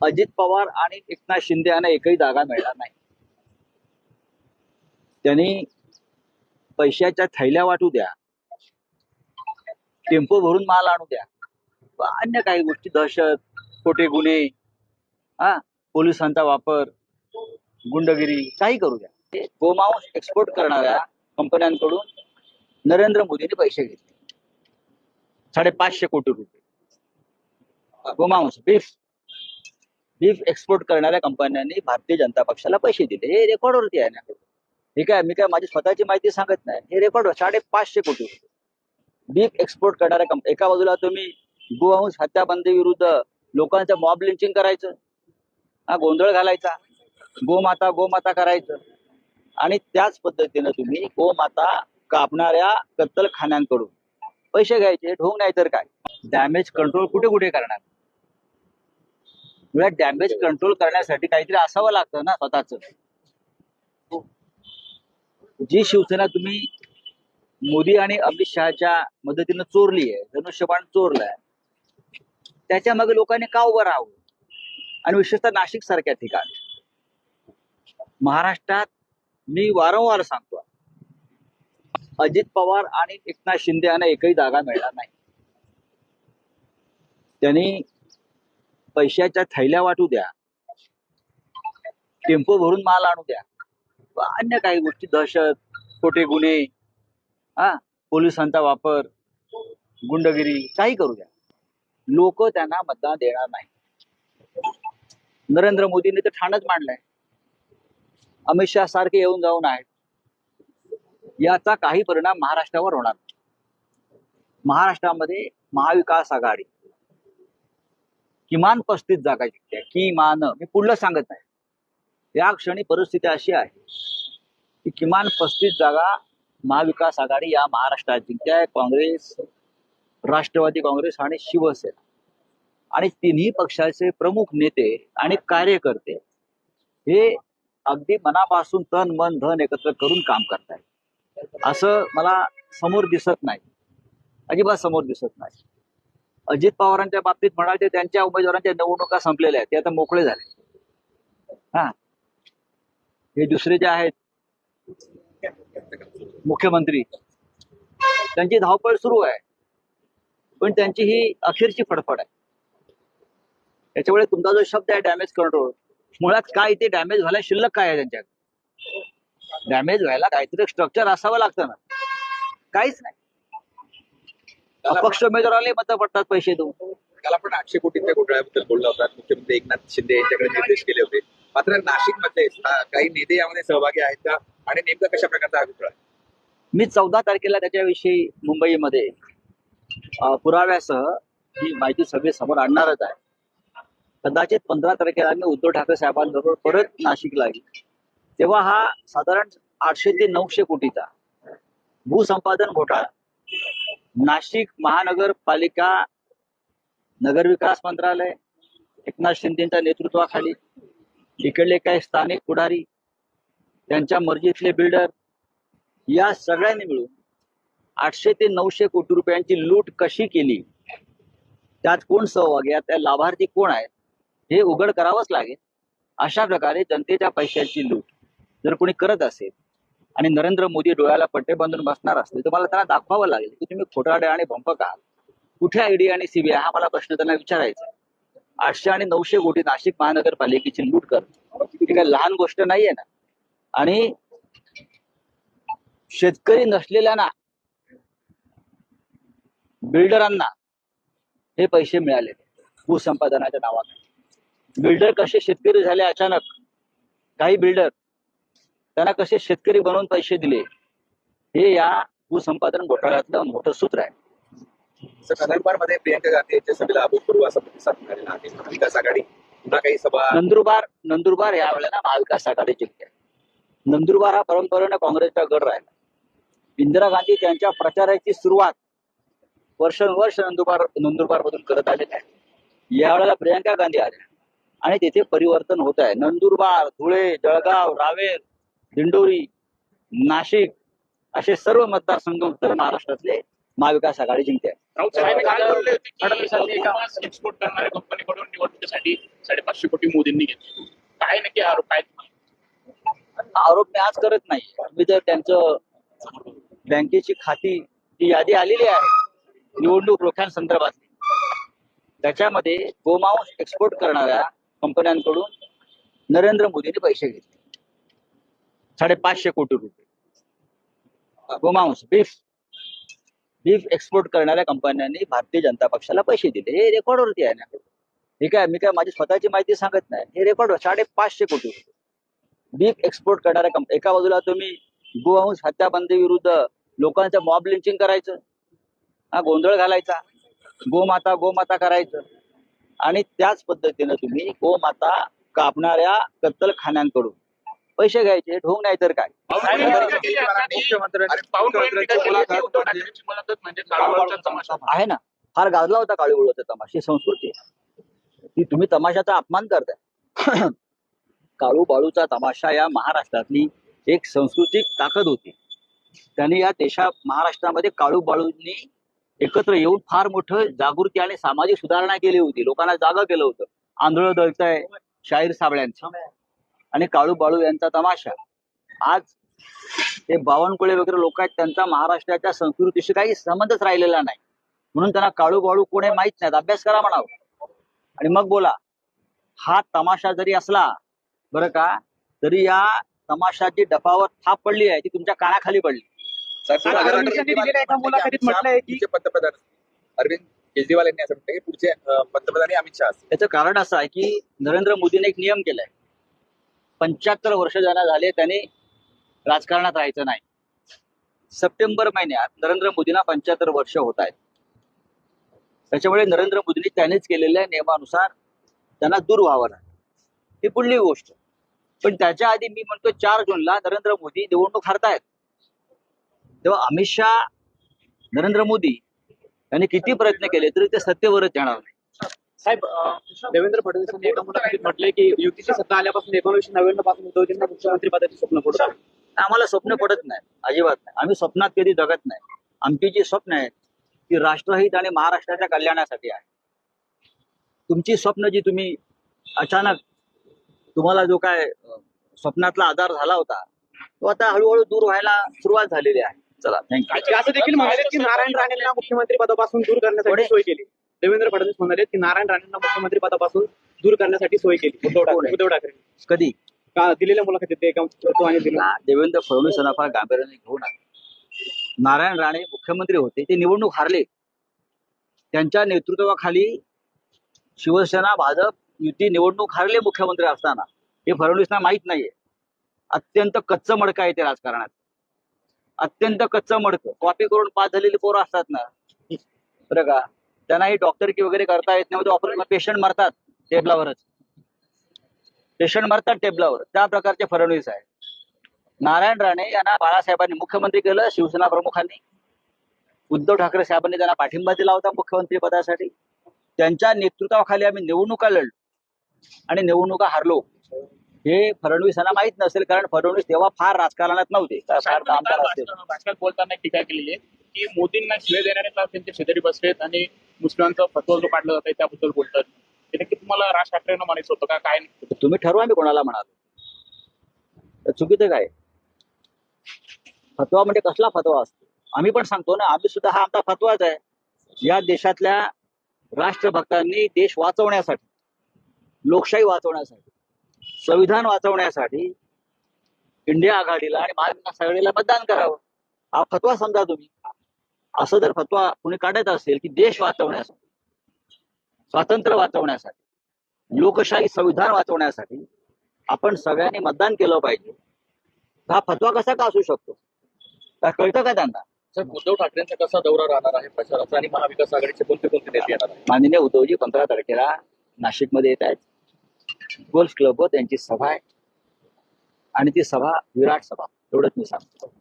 अजित पवार आणि एकनाथ शिंदे यांना एकही जागा मिळणार नाही. त्यांनी पैशाच्या थैल्या वाटू द्या टेम्पो भरून माल आणू द्या अन्य काही गोष्टी दहशत खोटे गुन्हे हा पोलिसांचा वापर गुंडगिरी काही करू द्या. गोमांस एक्सपोर्ट करणाऱ्या कंपन्यांकडून नरेंद्र मोदींनी पैसे घेतले. साडेपाचशे कोटी रुपये. गोमांस बीफ बीफ एक्सपोर्ट करणाऱ्या कंपन्यांनी भारतीय जनता पक्षाला पैसे दिले. हे रेकॉर्डवरती आहे ना. ठीक आहे मी काय माझी स्वतःची माहिती सांगत नाही. हे रेकॉर्ड साडेपाचशे कोटी बीफ एक्सपोर्ट करणाऱ्या कंप एका बाजूला तुम्ही गोवंश हत्याबंदी विरुद्ध लोकांचं मॉब लिंचिंग करायचं. हा गोंधळ घालायचा. गोमाता गोमाता करायचं. आणि त्याच पद्धतीनं तुम्ही गोमाता कापणाऱ्या कत्तलखान्यांकडून पैसे घ्यायचे. ढोंग नाही तर काय? डॅमेज कंट्रोल कुठे कुठे करणार? मुळात डॅमेज कंट्रोल करण्यासाठी काहीतरी असावं लागतं ना स्वतःच. जी शिवसेना तुम्ही मोदी आणि अमित शहाच्या मदतीनं चोरली आहे धनुष्यबाण चोरलाय त्याच्यामागे लोकांनी का उभं राहावं? आणि विशेषतः नाशिक सारख्या ठिकाणी. महाराष्ट्रात मी वारंवार सांगतो अजित पवार आणि एकनाथ शिंदे यांना एकही जागा मिळणार नाही. त्यांनी पैशाच्या थैल्या वाटू द्या. टेम्पो भरून माल आणू द्या. अन्य काही गोष्टी दहशत खोटे गुन्हे हा पोलिसांचा वापर गुंडगिरी काही करू द्या. लोक त्यांना मतदान देणार नाही. नरेंद्र मोदींनी तर ठाणच मांडलंय. अमित शहा सारखे येऊन जाऊन आहेत. याचा काही परिणाम महाराष्ट्रावर होणार महाराष्ट्रामध्ये महाविकास आघाडी किमान पस्तीस जागा जिंकल्या किमान मी पुढलं सांगत नाही. या क्षणी परिस्थिती अशी आहे की किमान पस्तीस जागा महाविकास आघाडी या महाराष्ट्रात जिंकल्या काँग्रेस राष्ट्रवादी काँग्रेस आणि शिवसेना. आणि तिन्ही पक्षाचे प्रमुख नेते आणि कार्यकर्ते हे अगदी मनापासून तन मन धन एकत्र करून काम करतायत. असं मला समोर दिसत नाही. अजिबात समोर दिसत नाही. अजित पवारांच्या बाबतीत म्हणाल ते त्यांच्या उमेदवारांच्या निवडणुका संपलेल्या आहेत. ते आता मोकळे झाले. हा. हे दुसरे जे आहेत मुख्यमंत्री त्यांची धावपळ सुरू आहे. पण त्यांची ही अखेरची फडफड आहे. त्याच्यामुळे तुमचा जो शब्द आहे डॅमेज कंट्रोल मुळात काय ते डॅमेज व्हायला शिल्लक काय आहे त्यांच्याकडे डॅमेज व्हायला काहीतरी स्ट्रक्चर असावं लागतं ना. काहीच नाही. अपक्ष उमेदवाराला मतं पडतात पैसे देऊन. काल आपण आठशे कोटींच्या घोटाळ्याबद्दल बोललो होता. मुख्यमंत्री एकनाथ शिंदे यांच्याकडे निर्देश केले होते. मात्र नाशिकमध्ये काही नेते यामध्ये सहभागी आहेत का? आणि नेमका कशा प्रकारचा अभिप्राय मी चौदा तारखेला त्याच्याविषयी मुंबईमध्ये अं, पुराव्यासह ही माहिती सगळी समोर आणणारच आहे. कदाचित पंधरा तारखेला मी उद्धव ठाकरे साहेबांबरोबर परत नाशिकला येईल. तेव्हा हा साधारण आठशे ते नऊशे कोटीचा भूसंपादन घोटाळा नाशिक महानगरपालिका नगरविकास मंत्रालय एकनाथ शिंदेच्या नेतृत्वाखाली इकडले काही स्थानिक पुढारी त्यांच्या मर्जीतले बिल्डर या सगळ्यांनी मिळून आठशे ते नऊशे कोटी रुपयांची लूट कशी केली? त्यात कोण सहभागी आहे? त्या लाभार्थी कोण आहेत? हे उघड करावंच लागेल. अशा प्रकारे जनतेच्या पैशाची लूट जर कोणी करत असेल आणि नरेंद्र मोदी डोळ्याला पट्टे बांधून बसणार असतील तर मला त्यांना दाखवावं लागेल की तुम्ही खोटाडे आणि भंपक आहात. कुठे ईडी आणि सीबीआय? हा मला प्रश्न त्यांना विचारायचा आठशे आणि नऊशे कोटी नाशिक महानगरपालिकेची लूट कर. ही काही लहान गोष्ट नाहीये ना? आणि शेतकरी नसलेल्यांना बिल्डरांना हे पैसे मिळाले भूसंपादनाच्या नावाने बिल्डर कसे शेतकरी झाले अचानक? काही बिल्डर त्यांना कसे शेतकरी बनवून पैसे दिले हे या भूसंपादन घोटाळ्यातलं मोठं सूत्र आहे. सर नंदुरबारमध्ये प्रियंका गांधी यांच्या सभेला अभूतपूर्व असा प्रतिसाद मिळालेला आहे महाविकास आघाडी पुन्हा काही सभा. नंदुरबार नंदुरबार या वेळेला महाविकास आघाडी जिंकते नंदुरबार हा परंपरेने काँग्रेसचा गड राहिला. इंदिरा गांधी त्यांच्या प्रचाराची सुरुवात वर्षानुवर्ष नंदुरबार नंदुरबार मधून करत आलेले आहे. यावेळेला प्रियंका गांधी आल्या. आणि तिथे परिवर्तन होत आहे. नंदुरबार धुळे जळगाव रावेर दिंडोरी नाशिक असे सर्व मतदारसंघ उत्तर महाराष्ट्रातले महाविकास आघाडी जिंकते. एक्सपोर्ट करणाऱ्या कंपनीकडून निवडणुकीसाठी साडेपाचशे कोटी मोदींनी घेतले. काय नक्की आरोप आहेत आरोप मी आज करत नाही. मी तर त्यांचं बँकेची खाती जी यादी आलेली आहे. निवडणूक रोख्यांसंदर्भातली त्याच्यामध्ये गोमांस एक्सपोर्ट करणाऱ्या कंपन्यांकडून नरेंद्र मोदींनी पैसे घेतले. साडेपाचशे कोटी रुपये. गोमांस बीफ बीफ एक्सपोर्ट करणाऱ्या कंपन्यांनी भारतीय जनता पक्षाला पैसे दिले. हे रेकॉर्डवरती आहे ना. ठीक आहे मी काय माझी स्वतःची माहिती सांगत नाही. हे रेकॉर्ड साडेपाचशे कोटी रुपये. बीफ एक्सपोर्ट करणाऱ्या कंपनी एका बाजूला तुम्ही गोवंश हत्याबंदी विरुद्ध लोकांचं मॉब लिंचिंग करायचं. हा गोंधळ घालायचा. गोमाता गोमाता करायचं. आणि त्याच पद्धतीनं तुम्ही गोमाता कापणाऱ्या कत्तलखान्यांकडून पैसे घ्यायचे ढोंग नाही तर काय? म्हणजे काळूबाळूचा आहे ना. फार गाजला होता काळी उडवते तमाशा. संस्कृती. ती तुम्ही तमाशाचा अपमान करताय. काळू बाळूचा तमाशा या महाराष्ट्रातली एक सांस्कृतिक ताकद होती. त्यांनी या देशा महाराष्ट्रामध्ये काळू बाळूंनी एकत्र येऊन फार मोठं जागृती आणि सामाजिक सुधारणा केली होती. लोकांना जागा केलं होतं. आंधळ दळतंय शाहीर साबळ्यांचं. आणि काळू बाळू यांचा तमाशा. आज ते बावनकुळे वगैरे लोक आहेत त्यांचा महाराष्ट्राच्या संस्कृतीशी काही संबंधच राहिलेला नाही. म्हणून त्यांना काळू बाळू कोण माहीत नाहीत. अभ्यास करा म्हणावं. आणि मग बोला हा तमाशा जरी असला बरं का तरी या तमाशाची डफावर थाप पडली आहे ती तुमच्या कानाखाली पडली. पंतप्रधान. अरविंद केजरीवाल यांनी असं म्हटलं की पुढचे पंतप्रधान हे अमित शहा त्याचं कारण असं आहे की नरेंद्र मोदीने एक नियम केलाय. पंच्याहत्तर वर्ष ज्यांना झाले त्यांनी राजकारणात राहायचं नाही. सप्टेंबर महिन्यात नरेंद्र मोदींना पंच्याहत्तर वर्ष होत आहेत. त्याच्यामुळे नरेंद्र मोदींनी त्यांनीच केलेल्या नियमानुसार त्यांना दूर व्हावं लागेल ही पुढली गोष्ट. पण त्याच्या आधी मी म्हणतो चार जूनला नरेंद्र मोदी निवडणूक हरतायत. तेव्हा अमित शहा नरेंद्र मोदी यांनी किती प्रयत्न केले तरी ते सत्तेवरच येणार नाही साहेब देवेंद्र फडणवीसांनी एका मुलाखतीत म्हटलंय की युतीची सत्ता आल्यापासून एकोणीसशे नव्याण्णवपासून उद्धवजींना मुख्यमंत्री पदाचे स्वप्न पडत. आम्हाला स्वप्न पडत नाही अजिबात नाही. आम्ही स्वप्नात कधी जगत नाही. आमची जी स्वप्न आहेत ती राष्ट्रहित आणि महाराष्ट्राच्या कल्याणासाठी आहे. तुमची स्वप्न जी तुम्ही अचानक तुम्हाला जो काय स्वप्नातला आधार झाला होता तो आता हळूहळू दूर व्हायला सुरुवात झालेली आहे. चला थँक्यू असं देखील म्हणाले की नारायण राणेंना मुख्यमंत्री पदापासून दूर करण्यासाठी? सोय केली. देवेंद्र फडणवीस म्हणाले की नारायण राणेंना मुख्यमंत्री पदापासून दूर करण्यासाठी सोय केली. उद्धव ठाकरे? उद्धव ठाकरे. कधी? का दिलेल्या मुलाखतीत ते एका आणि दिलं देवेंद्र फडणवीस यांना फार गांभीर्याने घेऊ नका नारायण राणे मुख्यमंत्री होते ते निवडणूक हारले. त्यांच्या नेतृत्वाखाली शिवसेना भाजप युती निवडणूक हारले मुख्यमंत्री असताना. हे फडणवीसना माहीत नाहीये. अत्यंत कच्चं मडकं आहे ते राजकारणात. अत्यंत कच्चं मडकं. कॉपी करून पास झालेली पोरं असतात ना. बरं का? त्यांनाही डॉक्टर की वगैरे करता येत नाही ऑपरेशन पेशंट मरतात टेबलावरच पेशंट मरतात टेबलावर त्या प्रकारचे फडणवीस आहे नारायण राणे यांना बाळासाहेबांनी मुख्यमंत्री केलं शिवसेना प्रमुखांनी. उद्धव ठाकरे साहेबांनी त्यांना पाठिंबा दिला होता मुख्यमंत्री पदासाठी. त्यांच्या नेतृत्वाखाली आम्ही निवडणुका लढलो आणि निवडणुका हारलो. हे फडणवीस यांना माहीत नसेल कारण फडणवीस तेव्हा फार राजकारणात नव्हते. काल बोलताना टीका केलेली आहे की मोदींना शिवे देणारे त्यांचे शेजारी बसलेत आणि मुस्लिमांचा फतवा जो काढला जात त्याबद्दल बोलतात. ते नक्की तुम्हाला राज ठाकरेंना म्हणायचं होतं का? काय नाही. तुम्ही ठरवा मी कोणाला म्हणालो. तर चुकीचं काय? फतवा म्हणजे कसला फतवा असतो? आम्ही पण सांगतो ना आम्ही सुद्धा हा आमचा फतवाच आहे. या देशातल्या राष्ट्रभक्तांनी देश वाचवण्यासाठी लोकशाही वाचवण्यासाठी संविधान वाचवण्यासाठी इंडिया आघाडीला आणि महाविकास आघाडीला मतदान करावं. हा फतवा समजा तुम्ही. असं जर फतवा कुणी काढत असेल की देश वाचवण्यासाठी स्वातंत्र्य वाचवण्यासाठी लोकशाही संविधान वाचवण्यासाठी आपण सगळ्यांनी मतदान केलं पाहिजे हा फतवा कसा का असू शकतो? कळतं का त्यांना? साहेब उद्धव ठाकरेंचा कसा दौरा राहणार आहे प्रचाराचा आणि महाविकास आघाडीचे कोणते कोणते नेते येणार माननीय उद्धवजी पंधरा तारखेला नाशिकमध्ये येत आहेत. गोल्फ क्लबवर त्यांची सभा आहे. आणि ती सभा विराट सभा एवढंच मी सांगतो.